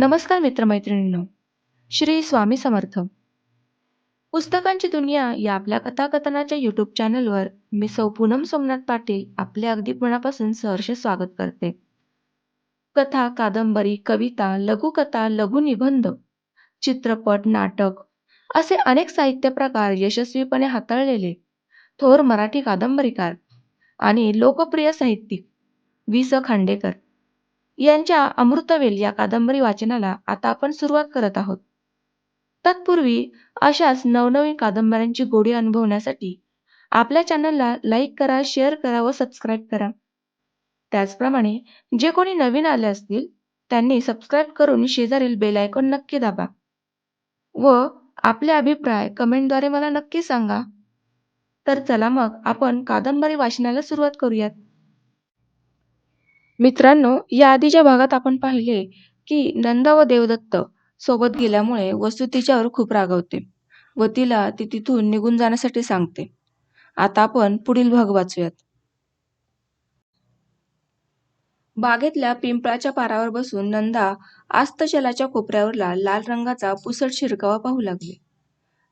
नमस्कार मित्रमैत्रिणींनो. श्री स्वामी समर्थ. पुस्तकांची दुनिया या आपल्या कथाकथनाच्या यूट्यूब चॅनलवर मी सौ पूनम सोमनाथ पाटील आपले अगदी मनापासून सहर्ष स्वागत करते. कथा कादंबरी कविता लघुकथा लघुनिबंध चित्रपट नाटक असे अनेक साहित्य प्रकार यशस्वीपणे हाताळलेले थोर मराठी कादंबरीकार आणि लोकप्रिय साहित्यिक वि स खांडेकर. यांच्या अमृतवेल या कादंबरी वाचनाला आता आपण सुरुवात करत आहोत. तत्पूर्वी अशाच नवनवीन कादंबऱ्यांची गोडी अनुभवण्यासाठी आपल्या चॅनलला लाईक करा शेअर करा व सबस्क्राईब करा. त्याचप्रमाणे जे कोणी नवीन आले असतील त्यांनी सबस्क्राईब करून शेजारील बेल आयकॉन नक्की दाबा व आपले अभिप्राय कमेंटद्वारे मला नक्की सांगा. तर चला मग आपण कादंबरी वाचनाला सुरुवात करूयात. मित्रांनो या आधीच्या भागात आपण पाहिले की नंदा व देवदत्त सोबत गेल्यामुळे वसू तिच्यावर खूप रागवते व तिला ती तिथून निघून जाण्यासाठी सांगते. आता आपण पुढील भाग वाचूयात. बागेतल्या पिंपळाच्या पारावर बसून नंदा आस्तचलाच्या कोपऱ्यावरला लाल रंगाचा पुसट शिरकावा पाहू लागली.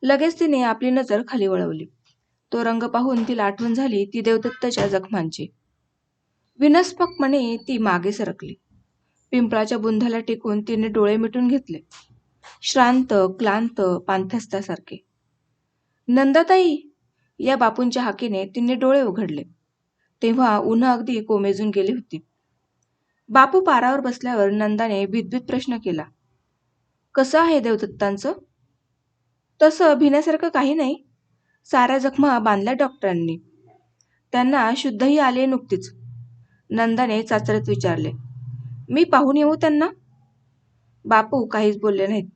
लगेच तिने आपली नजर खाली वळवली. तो रंग पाहून तिला आठवण झाली ती देवदत्तच्या जखमांची. विनस्पकपणे ती मागे सरकली. पिंपळाच्या बुंधाला टेकून तिने डोळे मिटून घेतले. श्रांत क्लांत पांथस्तासारखे नंदाताई! या बापूंच्या हाकेने तिने डोळे उघडले. तेव्हा उन्हा अगदी कोमेजून गेली होती. बापू पारावर बसल्यावर नंदाने भितभीत प्रश्न केला. कसं आहे देवदत्तांचं? तसं भिण्यासारखं काही नाही. साऱ्या जखमा बांधल्या डॉक्टरांनी. त्यांना शुद्धही आले नुकतीच. नंदाने चाचरत विचारले मी पाहून येऊ त्यांना? बापू काहीच बोलले नाहीत.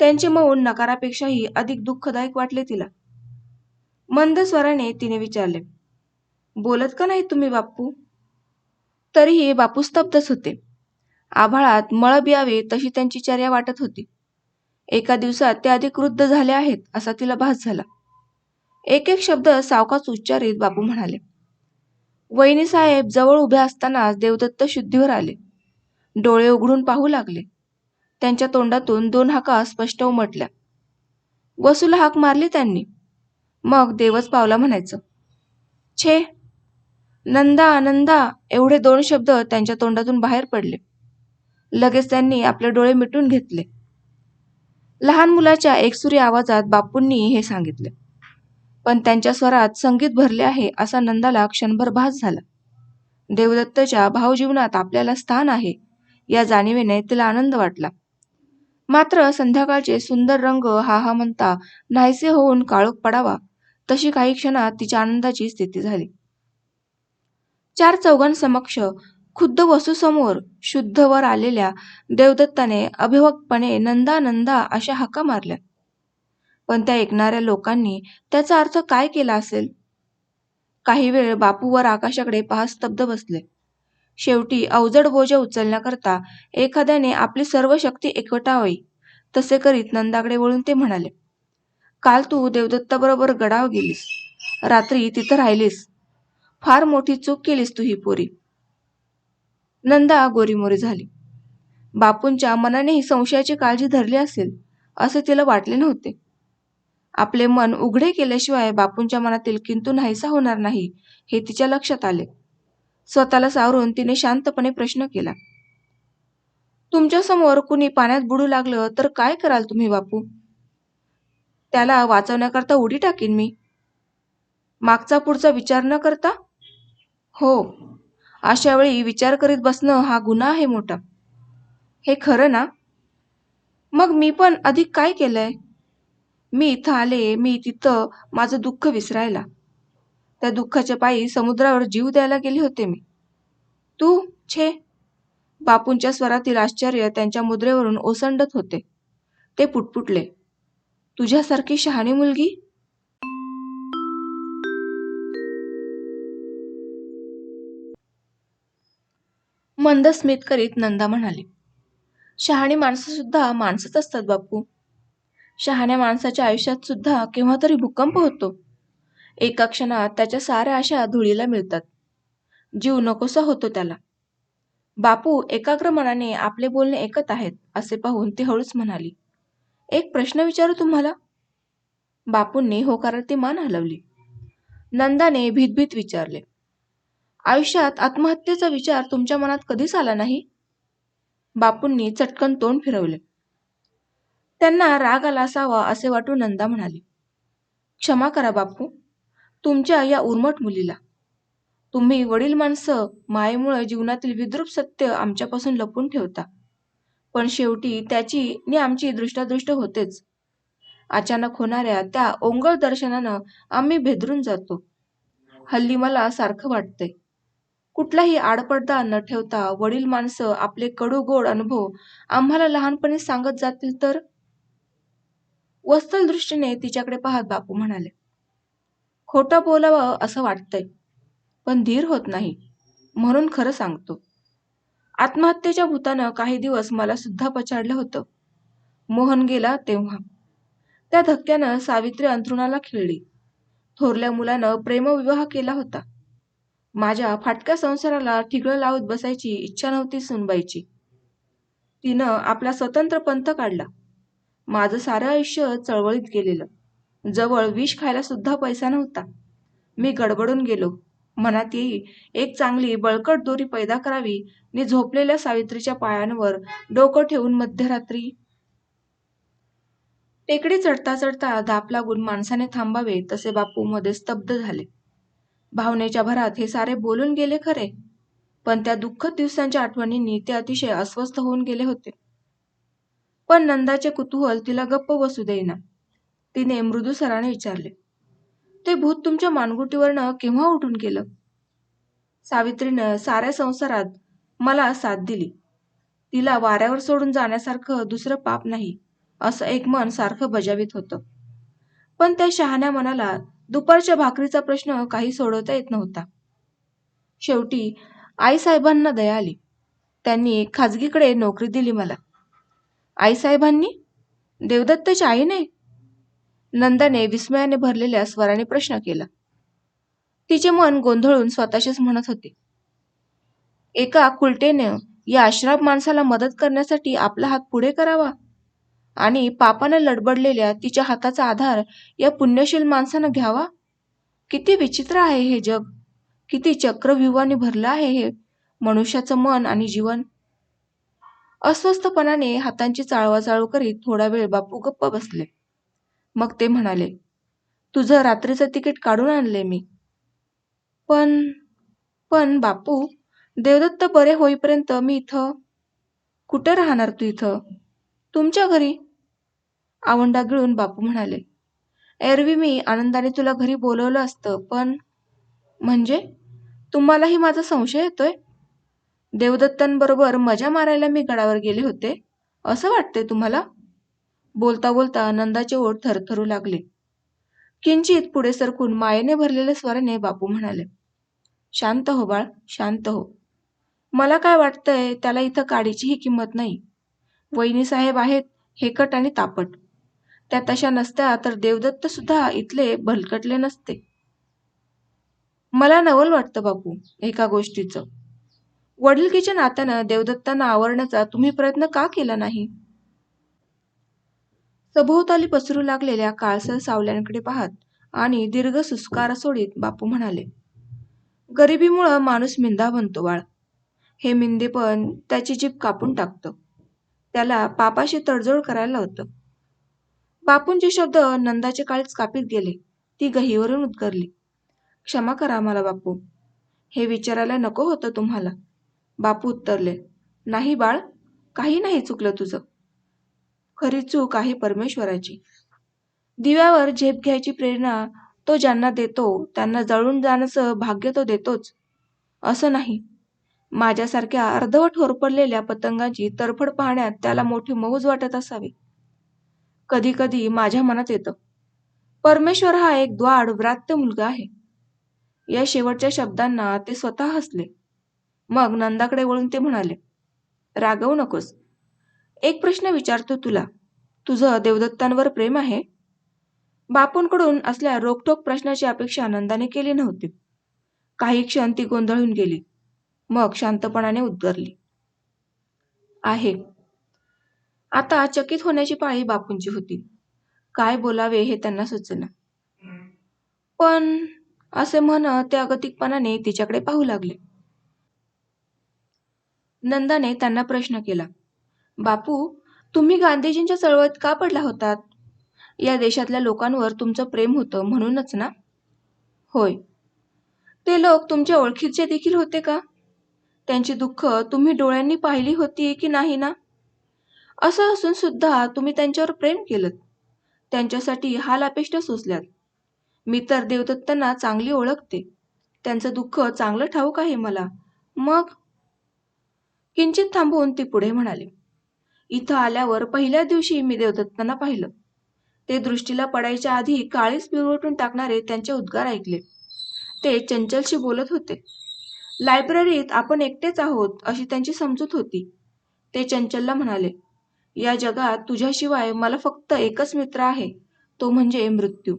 त्यांचे मौन नकारापेक्षाही अधिक दुःखदायक वाटले तिला. मंद स्वराने तिने विचारले बोलत का नाही तुम्ही बापू तरीही बापू स्तब्धच होते. आभाळात मळब यावे तशी त्यांची चर्या वाटत होती. एका दिवसात ते अधिक वृद्ध झाले आहेत असा तिला भास झाला. एक एक शब्द सावकाच उच्चारित बापू म्हणाले वहिनी साहेब जवळ उभे असतानाच देवदत्त शुद्धीवर आले. डोळे उघडून पाहू लागले. त्यांच्या तोंडातून दोन हाका स्पष्ट उमटल्या. वसूला हाक मारली त्यांनी. मग देवच पावला म्हणायचं. छे. नंदा नंदा एवढे दोन शब्द त्यांच्या तोंडातून बाहेर पडले. लगेच त्यांनी आपले डोळे मिटून घेतले. लहान मुलाच्या एकसुरी आवाजात बापूंनी हे सांगितले. पण त्यांच्या स्वरात संगीत भरले आहे असा नंदाला क्षणभर भास झाला. देवदत्तच्या भावजीवनात आपल्याला स्थान आहे या जाणीवेने तिला आनंद वाटला. मात्र संध्याकाळचे सुंदर रंग हा हा म्हणता नाहीसे होऊन काळोख पडावा तशी काही क्षणात तिच्या आनंदाची स्थिती झाली. चार चौघांसमक्ष खुद्द वसूसमोर शुद्ध वर आलेल्या देवदत्ताने अभिवक्तपणे नंदा नंदा अशा हाका मारल्या. पण त्या ऐकणाऱ्या लोकांनी त्याचा अर्थ काय केला असेल? काही वेळ बापूवर आकाशाकडे पाहत स्तब्ध बसले. शेवटी अवजड बोज उचलण्याकरता एखाद्याने आपली सर्व शक्ती एकवटावी तसे करीत नंदाकडे वळून ते म्हणाले काल तू देवदत्ताबरोबर गडाव गेलीस. रात्री तिथं राहिलीस. फार मोठी चूक केलीस तू ही पोरी. नंदा गोरीमोरी झाली. बापूंच्या मनानेही संशयाची काळजी धरली असेल असे तिला वाटले नव्हते. आपले मन उघडे केल्याशिवाय बापूंच्या मनातील किंतू नाहीसा होणार नाही हे तिच्या लक्षात आले. स्वतःला सावरून तिने शांतपणे प्रश्न केला. तुमच्यासमोर कुणी पाण्यात बुडू लागलं तर काय कराल तुम्ही बापू? त्याला वाचवण्याकरता उडी टाकीन मी. मागचा पुढचा विचार न करता? हो. अशा वेळी विचार करीत बसणं हा गुन्हा आहे मोठा. हे खरं ना? मग मी पण अधिक काय केलंय? मी इथं आले मी तिथं माझं दुःख विसरायला. त्या दुःखाच्या पायी समुद्रावर जीव द्यायला गेले होते मी. तू छे. बापूंच्या स्वरातील आश्चर्य त्यांच्या मुद्रेवरून ओसंडत होते. ते पुटपुटले. तुझ्यासारखी शहाणी मुलगी? मंद स्मित करीत नंदा म्हणाली. शहाणी माणसं सुद्धा माणसंच असतात बापू. शहाण्या माणसाच्या आयुष्यात सुद्धा केव्हा तरी भूकंप होतो. एका क्षणात त्याच्या साऱ्या आशा धुळीला मिळतात. जीव नकोसा होतो त्याला. बापू एकाग्र मनाने आपले बोलणे ऐकत आहेत असे पाहून ती हळूच म्हणाली एक प्रश्न विचारू तुम्हाला? बापूंनी होकारार्थी मान हलवली. नंदाने भीतभीत विचारले आयुष्यात आत्महत्येचा विचार तुमच्या मनात कधीच आला नाही? बापूंनी चटकन तोंड फिरवले. त्यांना राग आला असावा असे वाटून नंदा म्हणाली क्षमा करा बापू तुमच्या या उर्मट मुलीला. तुम्ही वडील माणसं मायेमुळे जीवनातील विद्रूप सत्य आमच्यापासून लपून ठेवता. पण शेवटी त्याची नि आमची दृष्टादृष्ट होतेच. अचानक होणाऱ्या त्या ओंगळ दर्शनानं आम्ही भेदरून जातो. हल्ली मला सारखं वाटतंय. कुठलाही आडपडदा न ठेवता वडील माणसं आपले कडू गोड अनुभव आम्हाला लहानपणी सांगत जातील तर वस्तल दृष्टीने तिच्याकडे पाहत बापू म्हणाले खोटं बोलावं असं वाटतंय पण धीर होत नाही म्हणून खरं सांगतो. आत्महत्येच्या भूतानं काही दिवस मला सुद्धा पछाडलं होतं. मोहन गेला तेव्हा. त्या धक्क्यानं सावित्री अंथरुणाला खिळली. थोरल्या मुलानं प्रेमविवाह केला होता. माझ्या फाटक्या संसाराला ठिगळं लावत बसायची इच्छा नव्हती सुनबाईची. तिनं आपला स्वतंत्र पंथ काढला. माझं सारं आयुष्य चळवळीत गेलेलं. जवळ विष खायला सुद्धा पैसा नव्हता. मी गडबडून गेलो. मनात येई एक चांगली बळकट दोरी पैदा करावी मी झोपलेल्या सावित्रीच्या पायांवर डोकं ठेवून मध्यरात्री टेकडी चढता चढता दाप लागून माणसाने थांबावे तसे बापू मध्ये स्तब्ध झाले. भावनेच्या भरात हे सारे बोलून गेले खरे पण त्या दुःखद दिवसांच्या आठवणींनी ते अतिशय अस्वस्थ होऊन गेले होते. पण नंदाचे कुतूहल तिला गप्प बसू देईना. तिने मृदू सराने विचारले ते भूत तुमच्या मानगुटीवरनं केव्हा उठून केलं सावित्रीनं साऱ्या संसारात मला साथ दिली. तिला वाऱ्यावर सोडून जाण्यासारखं दुसरं पाप नाही असं एक मन सारखं बजावित होतं. पण त्या शहाण्या मनाला दुपारच्या भाकरीचा प्रश्न काही सोडवता येत नव्हता. शेवटी आईसाहेबांना दया आली. त्यांनी खाजगीकडे नोकरी दिली मला. आईसाहेबांनी? देवदत्तच्या आईने नंदाने विस्मयाने भरलेल्या स्वराने प्रश्न केला. तिचे मन गोंधळून स्वतःशीच म्हणत होते. एका कुलटेने या आश्राप माणसाला मदत करण्यासाठी आपला हात पुढे करावा? आणि पापानं लडबडलेल्या तिच्या हाताचा आधार या पुण्यशील माणसानं घ्यावा? किती विचित्र आहे हे जग. किती चक्रव्यूहाने भरलं आहे हे मनुष्याचं मन आणि जीवन. अस्वस्थपणाने हातांची चाळवाचाळू करीत थोडा वेळ बापू गप्प बसले. मग ते म्हणाले तुझं रात्रीचं तिकीट काढून आणले मी. पण पण बापू देवदत्त बरे होईपर्यंत मी इथं कुठं राहणार तू इथं? तुमच्या घरी? आवंडा गिळून बापू म्हणाले एरवी मी आनंदाने तुला घरी बोलवलं असतं पण म्हणजे? तुम्हालाही माझा संशय येतोय? देवदत्तांबरोबर मजा मारायला मी गडावर गेले होते. असं वाटते तुम्हाला? बोलता बोलता नंदाचे ओठ थरथरू लागले. किंचित पुढे सरकून मायेने भरलेल्या स्वराने बापू म्हणाले शांत हो बाळ शांत हो. मला काय वाटतंय त्याला इथं काडीचीही किंमत नाही. वहिनी साहेब आहेत हेकट आणि तापट. त्या तशा नसत्या तर देवदत्त सुद्धा इथले भलकटले नसते. मला नवल वाटतं बापू एका गोष्टीचं. वडिलकीच्या नात्यानं देवदत्तांना आवरण्याचा तुम्ही प्रयत्न का केला नाही? सभोवताली पसरू लागलेल्या काळसर सावल्यांकडे पाहत आणि दीर्घ सुस्कार सोडीत बापू म्हणाले गरिबीमुळं माणूस मिंदा बनतो बाळ. हे मिंदेपण त्याची जीभ कापून टाकतं. त्याला पापाशी तडजोड करायला होतं बापूंचे शब्द नंदाचे काळीच कापीत गेले. ती गहीवरून उद्गरली क्षमा करा मला बापू. हे विचारायला नको होतं तुम्हाला. बापू उत्तरले नाही बाळ काही नाही चुकलं तुझं. खरी चूक आहे परमेश्वराची. दिव्यावर झेप घ्यायची प्रेरणा तो ज्यांना देतो त्यांना जळून जाण्याचं भाग्य तो देतोच. असं नाही. माझ्यासारख्या अर्धवट होरपडलेल्या पतंगाची तरफड पाहण्यात त्याला मोठी मौज वाटत असावी. कधी कधी माझ्या मनात येतं परमेश्वर हा एक द्वाड व्रात्य मुलगा आहे. या शेवटच्या शब्दांना ते स्वतः हसले. मग नंदाकडे वळून ते म्हणाले रागवू नकोस. एक प्रश्न विचारतो तुला. तुझं देवदत्तांवर प्रेम आहे? बापूंकडून असल्या रोखटोक प्रश्नाची अपेक्षा नंदाने केली नव्हती. काही क्षण ती गोंधळून गेली. मग शांतपणाने उद्गरली आहे. आता चकित होण्याची पाळी बापूंची होती. काय बोलावे हे त्यांना सुचेना. पण असे म्हणत ते अगतिकपणाने तिच्याकडे पाहू लागले. नंदाने त्यांना प्रश्न केला. बापू तुम्ही गांधीजींच्या चळवळीत का पडला होतात? या देशातल्या लोकांवर तुमचं प्रेम होतं म्हणूनच ना? होय. ते लोक तुमच्या ओळखीचे देखील होते का? त्यांची दुःख तुम्ही डोळ्यांनी पाहिली होती की नाही ना? असं असून सुद्धा तुम्ही त्यांच्यावर प्रेम केलं. त्यांच्यासाठी हाल अपेष्टा सोसल्यात मी तर देवदत्तांना चांगली ओळखते. त्यांचं दुःख चांगलं ठाऊक आहे मला. मग? किंचित थांबवून ती पुढे म्हणाली इथं आल्यावर पहिल्या दिवशी मी देवदत्तांना पाहिलं. ते दृष्टीला पडायच्या आधी काळीच पिरवटून टाकणारे त्यांचे उद्गार ऐकले. ते चंचलशी बोलत होते लायब्ररीत आपण एकटेच आहोत अशी त्यांची समजूत होती ते चंचलला म्हणाले या जगात तुझ्याशिवाय मला फक्त एकच मित्र आहे तो म्हणजे मृत्यू.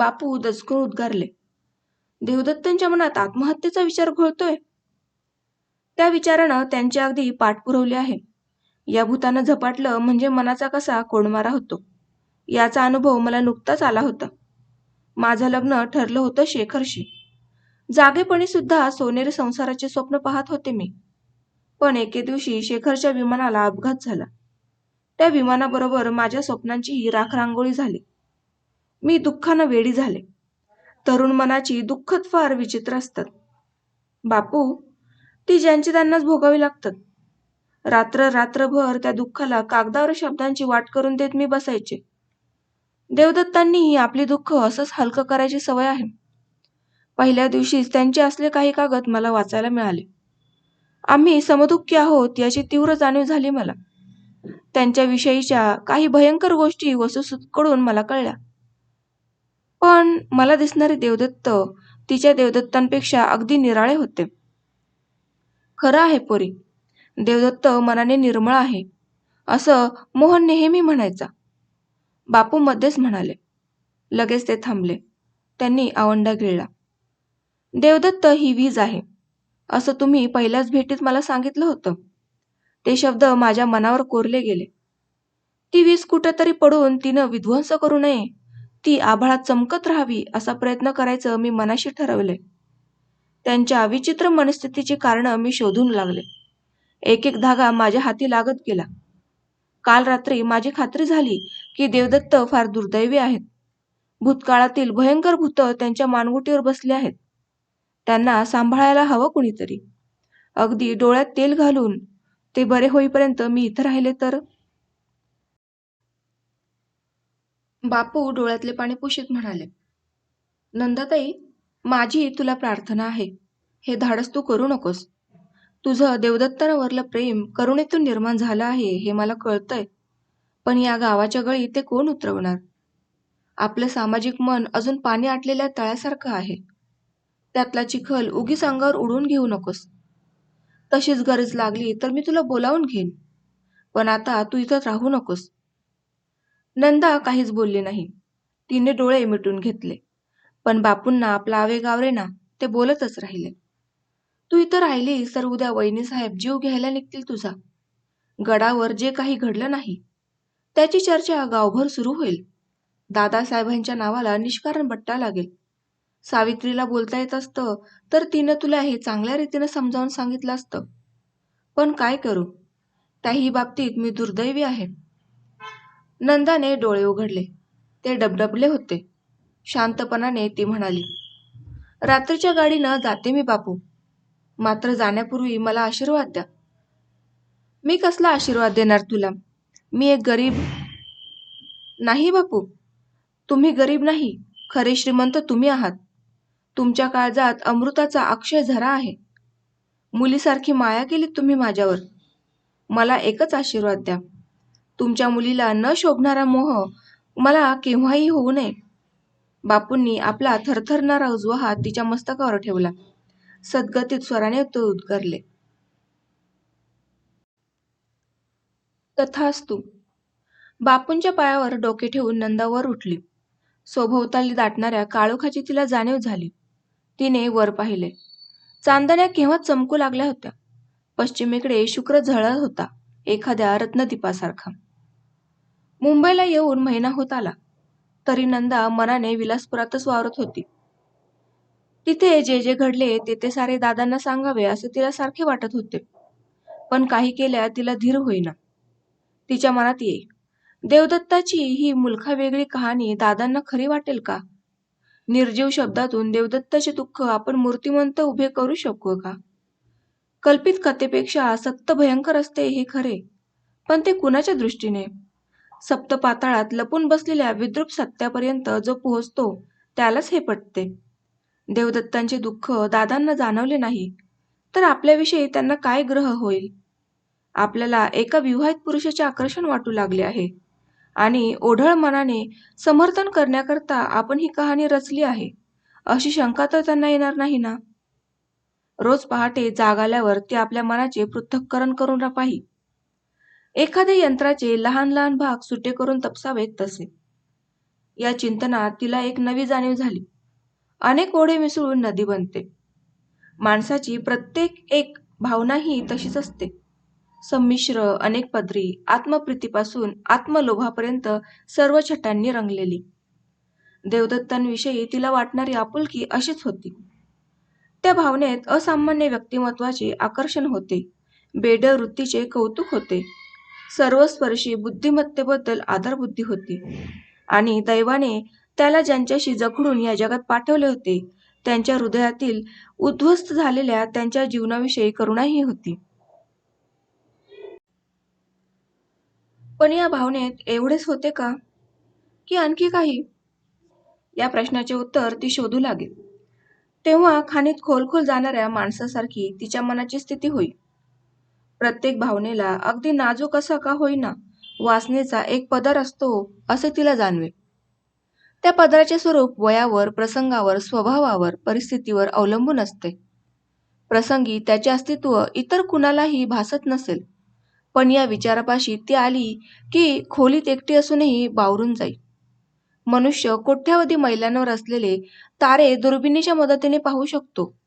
बापू दचकून उद्गारले देवदत्तांच्या मनात आत्महत्येचा विचार घोळतोय. त्या विचारानं त्यांची अगदी पाठ पुरवली आहे. या भूतानं झपाटलं म्हणजे मनाचा कसा कोणमारा होतो. याचा अनुभव मला नुकताच आला होता. माझं लग्न ठरलं होतं शेखरशी. जागेपणी सुद्धा सोनेरी संसाराचे स्वप्न पाहत होते मी. पण एके दिवशी शेखरच्या विमानाला अपघात झाला. त्या विमानाबरोबर माझ्या स्वप्नांचीही राखरांगोळी झाली. मी दुःखानं वेडी झाले. तरुण मनाची दुःखच फार विचित्र असतात. बापू ती ज्यांची त्यांनाच भोगावी लागतात. रात्र रात्रभर त्या दुःखाला कागदावर शब्दांची वाट करून देत मी बसायचे. देवदत्तांनीही आपली दुःख असंच हलकं करायची सवय आहे. पहिल्या दिवशीच त्यांचे असले काही कागद मला वाचायला मिळाले. आम्ही समदुःखी आहोत याची तीव्र जाणीव झाली मला. त्यांच्याविषयीच्या काही भयंकर गोष्टी वसुसूतकडून मला कळल्या. पण मला दिसणारे देवदत्त तिच्या देवदत्तांपेक्षा अगदी निराळे होते. खरं आहे पोरी देवदत्त मनाने निर्मळ आहे असं मोहन नेहमी म्हणायचा. बापू मध्येच म्हणाले. लगेच ते थांबले. त्यांनी आवंडा गिळला. देवदत्त ही वीज आहे असं तुम्ही पहिल्याच भेटीत मला सांगितलं होतं. ते शब्द माझ्या मनावर कोरले गेले. ती वीज कुठेतरी पडून तिनं विध्वंस करू नये ती आभाळात चमकत राहावी असा प्रयत्न करायचं मी मनाशी ठरवले त्यांच्या विचित्र मनस्थितीची कारणं मी शोधून लागले. एक एक धागा माझ्या हाती लागत गेला. काल रात्री माझी खात्री झाली की देवदत्त फार दुर्दैवी आहेत. भूतकाळातील भयंकर भूत त्यांच्या मानगुटीवर बसले आहेत. त्यांना सांभाळायला हवं कुणीतरी. अगदी डोळ्यात तेल घालून ते बरे होईपर्यंत मी इथं राहिले तर? बापू डोळ्यातले पाणी पुशीत म्हणाले नंदाताई माझी तुला प्रार्थना आहे. हे धाडस तू करू नकोस. तुझं देवदत्तांवरलं प्रेम करुणेतून निर्माण झालं आहे हे मला कळतंय. पण या गावाच्या गळी ते कोण उतरवणार? आपलं सामाजिक मन अजून पाणी आटलेल्या तळ्यासारखं आहे. त्यातला चिखल उगीच अंगावर उडून घेऊ नकोस. तशीच गरज लागली तर मी तुला बोलावून घेईन. पण आता तू इथं राहू नकोस. नंदा काहीच बोलली नाही. तिने डोळे मिटून घेतले. पण बापूंना आपला आवेग आवरेना ते बोलतच राहिले. तू इथं राहिलीस तर उद्या वहिनी साहेब जीव घ्यायला निघतील तुझा. गडावर जे काही घडलं नाही त्याची चर्चा गावभर सुरू होईल. दादासाहेबांच्या नावाला निष्कारण बट्टा लागेल. सावित्रीला बोलता येत असतं तर तिनं तुला हे चांगल्या रीतीनं समजावून सांगितलं असतं. पण काय करू? त्याही बाबतीत मी दुर्दैवी आहे. नंदाने डोळे उघडले. ते डबडबले होते. शांतपणाने ती म्हणाली रात्रीच्या गाडीनं जाते मी बापू. मात्र जाण्यापूर्वी मला आशीर्वाद द्या. मी कसला आशीर्वाद देणार तुला? मी एक गरीब नाही बापू. तुम्ही गरीब नाही. खरे श्रीमंत तुम्ही आहात. तुमच्या काळजात अमृताचा अक्षय झरा आहे. मुलीसारखी माया केली तुम्ही माझ्यावर. मला एकच आशीर्वाद द्या. तुमच्या मुलीला न शोभणारा मोह मला केव्हाही होऊ नये. बापूंनी आपला थरथरणारा उजवा हात तिच्या मस्तकावर ठेवला. सद्गतीत स्वराने तो उद्गारले. तथास्तु बापूंच्या पायावर डोके ठेवून नंदावर उठली. सभोवताली दाटणाऱ्या काळोखाची तिला जाणीव झाली. तिने वर पाहिले. चांदण्या केव्हा चमकू लागल्या होत्या? पश्चिमेकडे शुक्र झळत होता एखाद्या रत्नदीपासारखा. मुंबईला येऊन महिना होत आला. तरी नंदा मनाने विलासपुरातच वावरत होती. तिथे जे जे घडले ते ते सारे दादांना सांगावे असे तिला सारखे वाटत होते. पण काही केल्या तिला धीर होईना. तिच्या मनात ये देवदत्ताची ही मुलखा वेगळी कहाणी दादांना खरी वाटेल का? निर्जीव शब्दातून देवदत्ताचे दुःख आपण मूर्तिमंत उभे करू शकू का? कल्पित कथेपेक्षा सत्य भयंकर असते हे खरे पण ते कुणाच्या दृष्टीने? सप्तपाताळात लपून बसलेल्या विद्रूप सत्यापर्यंत जो पोहोचतो त्यालाच हे पटते. देवदत्तांचे दुःख दादांना जाणवले नाही तर आपल्याविषयी त्यांना काय ग्रह होईल? आपल्याला एका विवाहित पुरुषाचे आकर्षण वाटू लागले आहे आणि ओढळ मनाने समर्थन करण्याकरता आपण ही कहाणी रचली आहे अशी शंका तर त्यांना येणार नाही ना? रोज पहाटे जाग आल्यावर ती आपल्या मनाचे पृथक्करण करून पाही एखाद्या यंत्राचे लहान लहान भाग सुटे करून तपसावेत तसे. या चिंतनात तिला एक नवी जाणीव झाली. अनेक ओढे मिसळून नदी बनते. माणसाची प्रत्येक एक भावना ही तशीच असते. संमिश्र अनेक पदरी आत्मप्रीतीपासून आत्मलोभापर्यंत सर्व छटांनी रंगलेली. देवदत्तांविषयी तिला वाटणारी आपुलकी अशीच होती. त्या भावनेत असामान्य व्यक्तिमत्वाचे आकर्षण होते. बेड वृत्तीचे कौतुक होते. सर्वस्पर्शी बुद्धिमत्तेबद्दल आदरबुद्धी होती. आणि दैवाने त्याला ज्यांच्याशी जखडून या जगात पाठवले होते त्यांच्या हृदयातील उद्ध्वस्त झालेल्या त्यांच्या जीवनाविषयी करुणाही होती. पण या भावनेत एवढेच होते का? की आणखी काही? या प्रश्नाचे उत्तर ती शोधू लागेल. तेव्हा खाणीत खोल जाणाऱ्या माणसासारखी तिच्या मनाची स्थिती होईल प्रत्येक भावनेला अगदी नाजूक असा का होईना? वासनेचा एक पदर असतो असे तिला जाणवे. त्या पदराचे स्वरूप वयावर प्रसंगावर स्वभावावर परिस्थितीवर अवलंबून असते. प्रसंगी त्याचे अस्तित्व इतर कुणालाही भासत नसेल. पण या विचारापाशी ती आली की खोलीत एकटी असूनही बावरून जाई. मनुष्य कोट्यावधी मैलांवर असलेले तारे दुर्बिणीच्या मदतीने पाहू शकतो.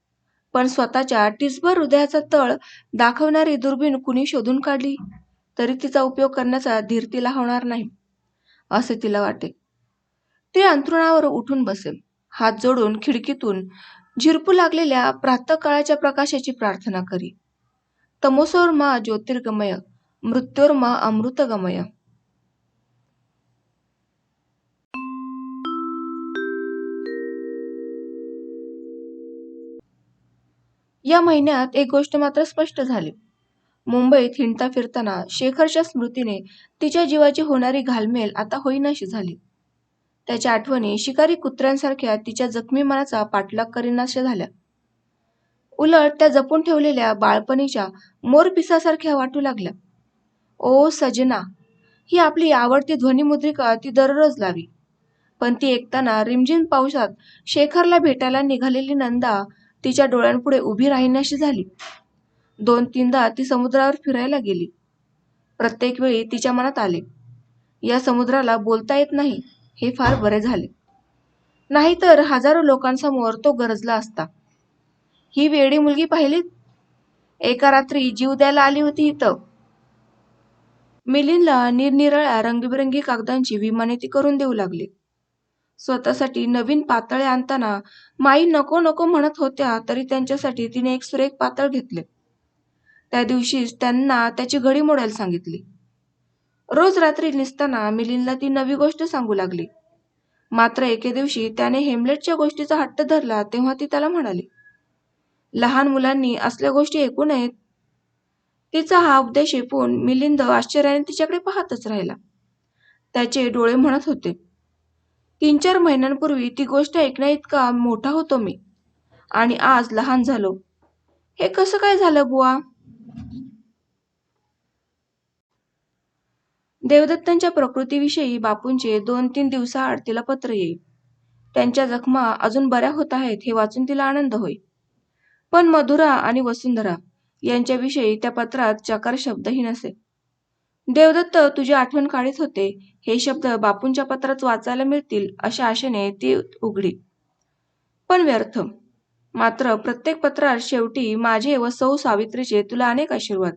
पण स्वतःच्या टिसभर हृदयाचा तळ दाखवणारी दुर्बीण कुणी शोधून काढली? तरी तिचा उपयोग करण्याचा धीर तिला होणार नाही असे तिला वाटे. ती अंथरुणावर उठून बसेल हात जोडून खिडकीतून झिरपू लागलेल्या प्रातकाळाच्या प्रकाशाची प्रार्थना करी. तमोसोर मा ज्योतिर्गमय मृत्योर्मा अमृतगमय. या महिन्यात एक गोष्ट मात्र स्पष्ट झाली. मुंबईत हिंडता फिरताना शेखरच्या स्मृतीने तिच्या जीवाची होणारी घालमेल आता होईनाशी झाली. त्याच्या आठवणी शिकारी कुत्र्यांसारख्या तिच्या जखमी मनाचा पाठलाग करीनाशा झाल्या. उलट त्या जपून ठेवलेल्या बाळपणीच्या मोरपिसासारख्या वाटू लागल्या. ओ सजना ही आपली आवडती ध्वनिमुद्रिका ती दररोज लावी. पण ती ऐकताना रिमझिम पावसात शेखरला भेटायला निघालेली नंदा तिच्या डोळ्यांपुढे उभी राहिण्याशी झाली. दोन तीनदा ती समुद्रावर फिरायला गेली. प्रत्येक वेळी तिच्या मनात आले या समुद्राला बोलता येत नाही हे फार बरे झाले. नाहीतर हजारो लोकांसमोर तो गरजला असता. ही वेडी मुलगी पाहिलीत? एका रात्री जीव द्यायला आली होती इथं. मिलिंदला निरनिराळ्या रंगीबिरंगी कागदांची विमाने ती करून देऊ लागली. स्वतःसाठी नवीन पातळे आणताना माई नको नको म्हणत होत्या तरी त्यांच्यासाठी तिने एक सुरेख पातळ घेतले. त्या दिवशीच त्यांना त्याची घडी मोडायला सांगितली. रोज रात्री निसताना मिलिंदला ती नवी गोष्ट सांगू लागली. मात्र एके दिवशी त्याने हेमलेटच्या गोष्टीचा हट्ट धरला तेव्हा ती त्याला म्हणाली लहान मुलांनी असल्या गोष्टी ऐकू नयेत. तिचा हा उपदेश ऐकून मिलिंद आश्चर्याने तिच्याकडे पाहतच राहिला. त्याचे डोळे म्हणत होते तीन चार महिन्यांपूर्वी ती गोष्ट ऐकण्याइतका मोठा होतो मी. आणि आज लहान झालो. हे कसं काय झालं बुवा? देवदत्तांच्या प्रकृतीविषयी बापूंचे दोन तीन दिवसाआड तिला पत्र येईल. त्यांच्या जखमा अजून बऱ्या होत आहेत हे वाचून तिला आनंद होईल. पण मधुरा आणि वसुंधरा यांच्याविषयी त्या पत्रात चकार शब्दही नसे. देवदत्त तुझी आठवण काढीत होते. हे शब्द बापूंच्या पत्रात वाचायला मिळतील अशा आशेने ती उघडी. पण व्यर्थ. मात्र प्रत्येक पत्रात शेवटी माझे व सौ सावित्रीचे तुला अनेक आशीर्वाद.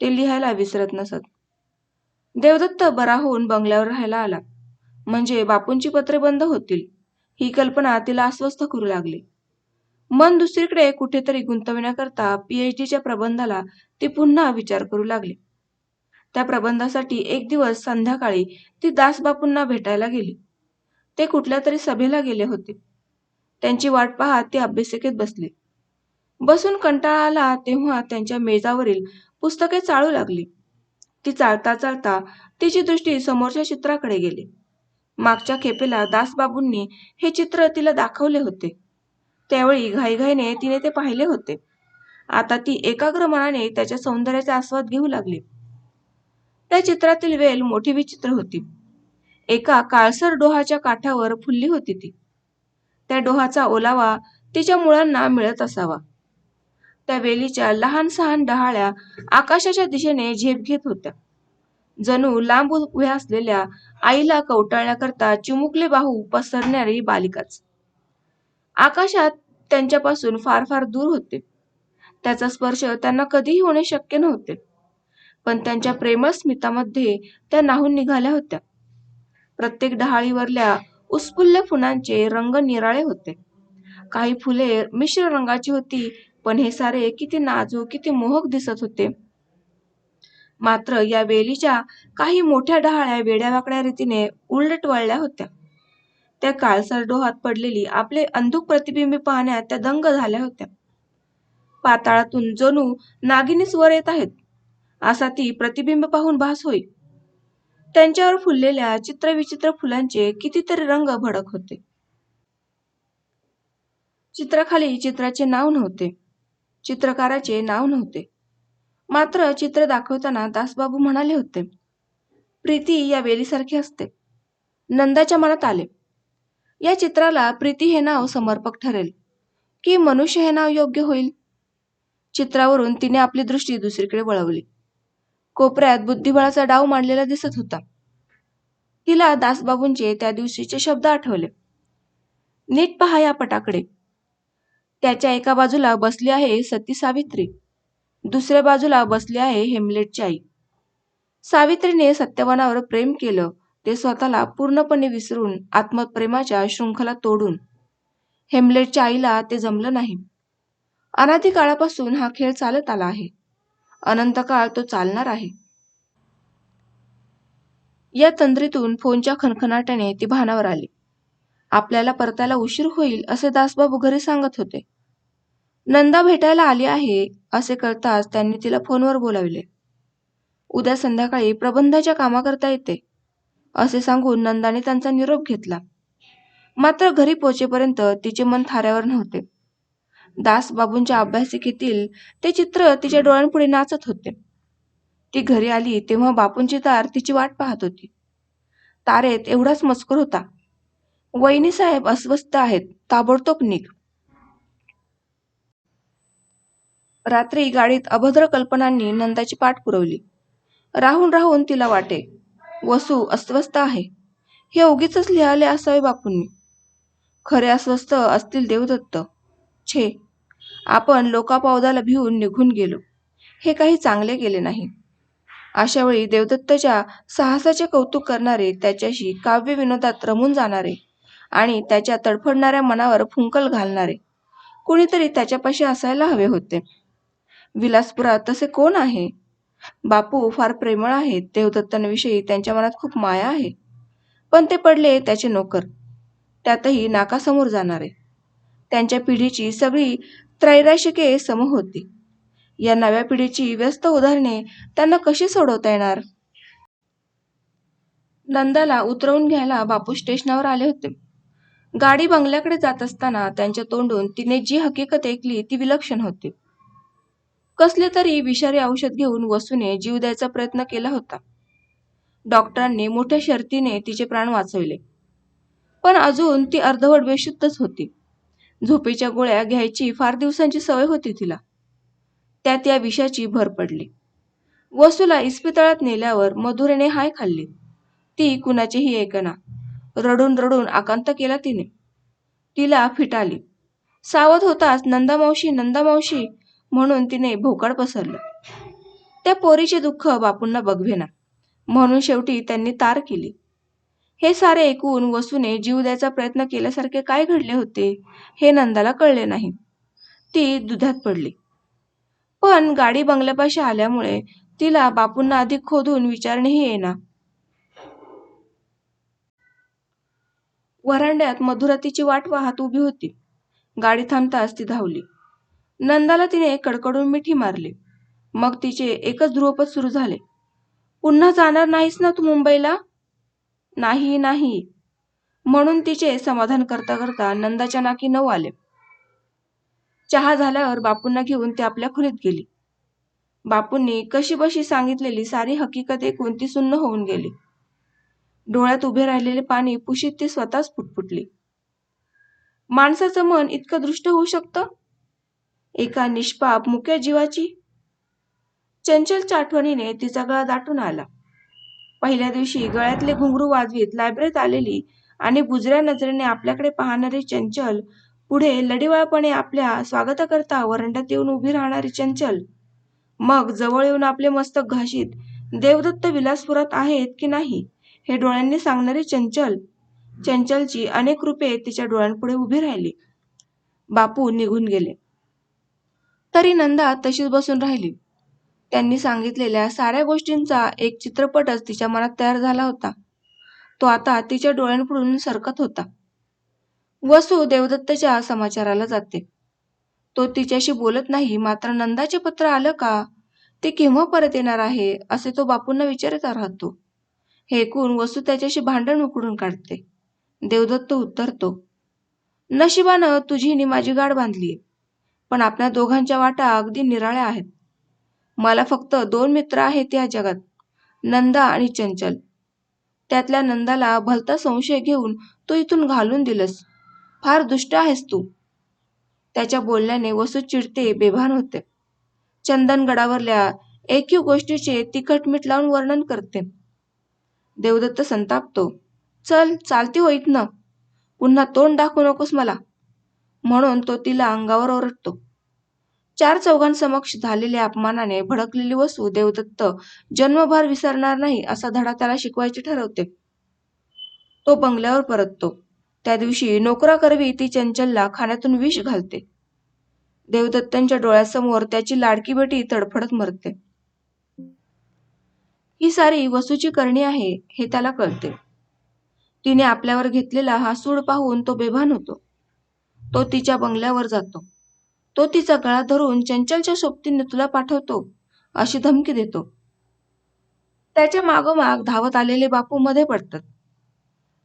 ते लिहायला विसरत नसत. देवदत्त बरा होऊन बंगल्यावर राहायला आला. म्हणजे बापूंची पत्रे बंद होतील. ही कल्पना तिला अस्वस्थ करू लागली. मन दुसरीकडे कुठेतरी गुंतविण्याकरता पीएचडीच्या प्रबंधाला ती पुन्हा विचार करू लागली. त्या प्रबंधासाठी एक दिवस संध्याकाळी ती दासबापूंना भेटायला गेली. ते कुठल्या तरी सभेला गेले होते. त्यांची वाट पाहत ती अभ्यासिकेत बसली. बसून कंटाळा आला तेव्हा त्यांच्या मेजावरील पुस्तके चाळू लागली. ती चालता चालता तिची दृष्टी समोरच्या चित्राकडे गेली. मागच्या खेपेला दासबाबूंनी हे चित्र तिला दाखवले होते. त्यावेळी घाईघाईने तिने ते पाहिले होते. आता ती एकाग्र मनाने त्याच्या सौंदर्याचा आस्वाद घेऊ लागली. त्या चित्रातील वेल मोठी विचित्र होती. एका काळसर डोहाच्या काठावर फुलली होती ती. त्या डोहाचा ओलावा तिच्या मुळांना मिळत असावा. त्या वेलीच्या लहान सहान डहाळ्या आकाशाच्या दिशेने झेप घेत होत्या. जणू लांब उभ्या असलेल्या आईला कवटाळण्याकरता चिमुकले बाहू पसरणारी बालिकाच. आकाशात त्यांच्यापासून फार फार दूर होते. त्याचा स्पर्श त्यांना कधीही होणे शक्य नव्हते. पण त्यांच्या प्रेमळ स्मितामध्ये त्या नाहून निघाल्या होत्या. प्रत्येक डहाळीवरल्या उत्फुल्ल फुलांचे रंग निराळे होते. काही फुले मिश्र रंगाची होती पण हे सारे किती नाजूक किती मोहक दिसत होते. मात्र या वेलीच्या काही मोठ्या डहाळ्या वेड्यावाकड्या रीतीने उलट वळल्या होत्या. त्या काळसर डोहात पडलेली आपले अंधुक प्रतिबिंब पाहण्यात त्या दंग झाल्या होत्या. पाताळातून जणू नागिनीच वर येत आहेत. असा ती प्रतिबिंब पाहून भास होई. त्यांच्यावर फुललेल्या चित्रविचित्र फुलांचे कितीतरी रंग भडक होते. चित्राखाली चित्राचे नाव नव्हते. चित्रकाराचे नाव नव्हते. मात्र चित्र दाखवताना दासबाबू म्हणाले होते प्रीती या वेलीसारखी असते. नंदाच्या मनात आले. या चित्राला प्रीती हे नाव समर्पक ठरेल की मनुष्य हे नाव योग्य होईल चित्रावरून तिने आपली दृष्टी दुसरीकडे वळवली. कोपऱ्यात बुद्धिबळाचा डाव मांडलेला दिसत होता. तिला दासबाबूंचे त्या दिवशीचे शब्द आठवले. नीट पहा या पटाकडे. त्याच्या एका बाजूला बसली आहे सती सावित्री. दुसऱ्या बाजूला बसली आहे हेमलेटची आई. सावित्रीने सत्यवानावर प्रेम केलं ते स्वतःला पूर्णपणे विसरून आत्मप्रेमाच्या शृंखला तोडून. हेमलेटच्या आईला ते जमलं नाही. अनादी काळापासून हा खेळ चालत आला आहे. अनंत काळ तो चालणार आहे. या तंद्रीतून फोनच्या खणखणाट्याने ती भानावर आली. आपल्याला परतायला उशीर होईल असे दासबाबू घरी सांगत होते. नंदा भेटायला आली आहे असे कळताच त्यांनी तिला फोनवर बोलावले. उद्या संध्याकाळी प्रबंधाच्या कामाकरता येते असे सांगून नंदाने त्यांचा निरोप घेतला. मात्र घरी पोचेपर्यंत तिचे मन थाऱ्यावर नव्हते. दासबाबूंच्या अभ्यासिकेतील ते चित्र तिच्या डोळ्यांपुढे नाचत होते. ती घरी आली तेव्हा बापूंची तार तिची वाट पाहत होती. तारेत एवढाच मजकूर होता. वहिनी साहेब अस्वस्थ आहेत ताबडतोब निघ. रात्री गाडीत अभद्र कल्पनांनी नंदाची पाठ पुरवली. राहून राहून तिला वाटे वसू अस्वस्थ आहे. हे उगीच लिहाले असावे बापूंनी. खरे अस्वस्थ असतील देवदत्त. छे आपण लोकापावदाला भिवून निघून गेलो. हे काही चांगले गेले नाही. अशा वेळी देवदत्तच्या साहसाचे कौतुक करणारे त्याच्याशी काव्य विनोदात रमून जाणारे आणि त्याच्या तडफडणाऱ्या मनावर फुंकल घालणारे कुणीतरी त्याच्यापाशी असायला हवे होते. विलासपुरात तसे कोण आहे? बापू फार प्रेमळ आहेत देवदत्तांविषयी त्यांच्या मनात खूप माया आहे. पण ते पडले त्याचे नोकर. त्यातही नाकासमोर जाणारे. त्यांच्या पिढीची सगळी त्रैराशिके सम होती. या नव्या पिढीची व्यस्त उदाहरणे त्यांना कशी सोडवता येणार? नंदाला उतरवून घ्यायला बापू स्टेशनावर आले होते. गाडी बंगल्याकडे जात असताना त्यांच्या तोंडून तिने जी हकीकत ऐकली ती विलक्षण होती. कसले तरी विषारी औषध घेऊन वसूने जीव द्यायचा प्रयत्न केला होता. डॉक्टरांनी मोठ्या शर्तीने तिचे प्राण वाचवले. पण अजून ती अर्धवट बेशुद्धच होती. झोपेच्या गोळ्या घ्यायची फार दिवसांची सवय होती तिला. त्यात या विषाची भर पडली. वसूला इस्पितळात नेल्यावर मधुरेने हाय खाल्ली. ती कुणाचीही ऐकना. रडून रडून आकांत केला तिने. तिला फिटाली. सावध होताच नंदामावशी नंदामावशी म्हणून तिने भोकाड पसरलं. त्या पोरीचे दुःख बापूंना बघवेना म्हणून शेवटी त्यांनी तार केली. हे सारे ऐकून वसूने जीव द्यायचा प्रयत्न केल्यासारखे काय घडले होते हे नंदाला कळले नाही. ती दुधात पडली. पण गाडी बंगल्यापाशी आल्यामुळे तिला बापूंना अधिक खोदून विचारणेही येणार वरांड्यात मधुरातीची वाट वाहत उभी होती. गाडी थांबताच ती धावली. नंदाला तिने कडकडून मिठी मारली. मग तिचे एकच ध्रुवपद सुरू झाले. पुन्हा जाणार नाहीस ना तू मुंबईला? नाही नाही. म्हणून तिचे समाधान करता करता नंदाच्या नाकी नऊ आले. चहा झाल्यावर बापूंना घेऊन ती आपल्या खोलीत गेली. बापूंनी कशी बशी सांगितलेली सारी हकीकत ऐकून ती सुन्न होऊन गेली. डोळ्यात उभे राहिलेले पाणी पुशीत ती स्वतःच फुटफुटली माणसाचं मन इतकं दृष्ट होऊ शकतं? एका निष्पाप मुक्या जीवाची? चंचल आठवणीने तिचा गळा दाटून आला. पहिल्या दिवशी गळ्यातले घुंगरू वाजवीत लायब्ररीत आलेली आणि बुजऱ्या नजरेने आपल्याकडे पाहणारी चंचल पुढे लढीवाळपणे आपल्या स्वागताकरता वरंड्यात येऊन उभी राहणारी चंचल. मग जवळ येऊन आपले मस्तक घाशीत देवदत्त विलासपुरात आहेत की नाही हे डोळ्यांनी सांगणारी चंचल. चंचलची अनेक रूपे तिच्या डोळ्यांपुढे उभी राहिली. बापू निघून गेले. तरी नंदा तशीच बसून राहिली. त्यांनी सांगितलेल्या साऱ्या गोष्टींचा एक चित्रपटच तिच्या मनात तयार झाला होता. तो आता तिच्या डोळ्यांपुढून सरकत होता. वसू देवदत्तच्या समाचाराला जाते. तो तिच्याशी बोलत नाही मात्र नंदाचे पत्र आलं का? ते केव्हा परत येणार आहे? असे तो बापूंना विचारत राहतो. हे ऐकून वसू त्याच्याशी भांडण उकडून काढते. देवदत्त उत्तरतो नशिबानं तुझीने माझी गाड बांधली पण आपल्या दोघांच्या वाटा अगदी निराळ्या आहेत. मला फक्त दोन मित्र आहेत या जगात नंदा आणि चंचल. त्यातल्या नंदाला भलता संशय घेऊन तू इथून घालून दिलंस. फार दुष्ट आहेस तू. त्याच्या बोलण्याने वसू चिडते बेभान होते. चंदनगडावरल्या एकीव गोष्टीचे तिखट मीठ लावून वर्णन करते. देवदत्त संतापतो चल चालती होईत ना पुन्हा तोंड दाखवू नकोस मला. म्हणून तो तिला अंगावर ओरडतो. चार चौघांसमक्ष झालेल्या अपमानाने भडकलेली वसू देवदत्त जन्मभर विसरणार नाही असा धडा त्याला शिकवायचे ठरवते. तो बंगल्यावर परततो. त्या दिवशी नोकरा करवी ती चंचलला खाण्यातून विष घालते. देवदत्तांच्या डोळ्यासमोर त्याची लाडकी बेटी तडफडत मरते. ही सारी वसूची करणी आहे हे त्याला कळते. तिने आपल्यावर घेतलेला हा सूड पाहून तो बेभान होतो. तो तिच्या बंगल्यावर जातो. तो तिचा गळा धरून चंचलच्या सोबतीने तुला पाठवतो अशी धमकी देतो. त्याच्या मागोमाग धावत आलेले बापू मध्ये पडतात.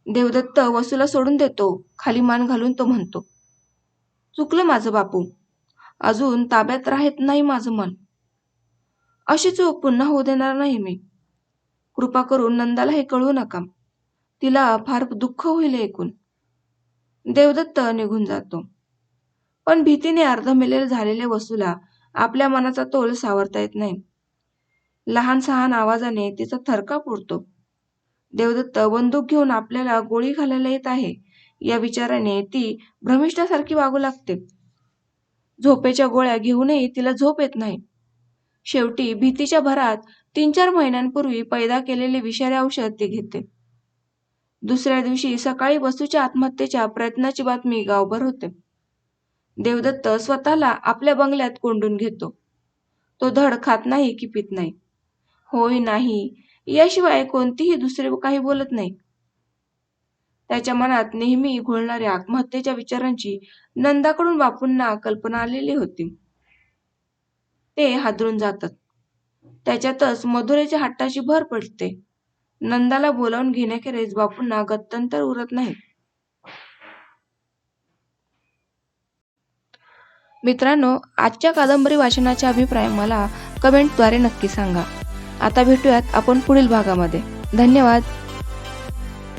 देवदत्त वसूला सोडून देतो खाली मान घालून तो म्हणतो चुकलं माझं बापू. अजून ताब्यात राहत नाही माझं मन. अशी चूक पुन्हा होऊ देणार नाही मी. कृपा करून नंदाला हे कळवू नका. तिला फार दुःख होईल ऐकून. देवदत्त निघून जातो. पण भीतीने अर्धमेलेले झालेल्या वसूला आपल्या मनाचा तोल सावरता येत नाही. लहान सहान आवाजाने तिचा थरका पुरतो देवदत्त बंदूक घेऊन आपल्याला गोळी घालायला येत आहे. या विचाराने ती भ्रमिष्ठासारखी वागू लागते. झोपेच्या गोळ्या घेऊनही तिला झोप येत नाही. शेवटी भीतीच्या भरात तीन चार महिन्यांपूर्वी पैदा केलेले विषारी औषध ती घेते. दुसऱ्या दिवशी सकाळी वसूच्या आत्महत्येच्या प्रयत्नाची बातमी गावभर होते. देवदत्त स्वतःला आपल्या बंगल्यात कोंडून घेतो. तो धड खात नाही की पित नाही. होय नाही याशिवाय कोणतीही दुसरे काही बोलत नाही. त्याच्या मनात नेहमी घोळणाऱ्या आत्महत्येच्या विचारांची नंदाकडून बापूंना कल्पना आलेली होती. ते हादरून जातात. त्याच्यातच मधुरेच्या हट्टाची भर पडते. नंदाला बोलावून घेण्याखेरीज बापूंना गत्यंतर उरत नाही. मित्रांनो आजच्या कादंबरी वाचनाचा अभिप्राय मला कमेंटद्वारे नक्की सांगा. आता भेटूयात आपण पुढील भागामध्ये. धन्यवाद.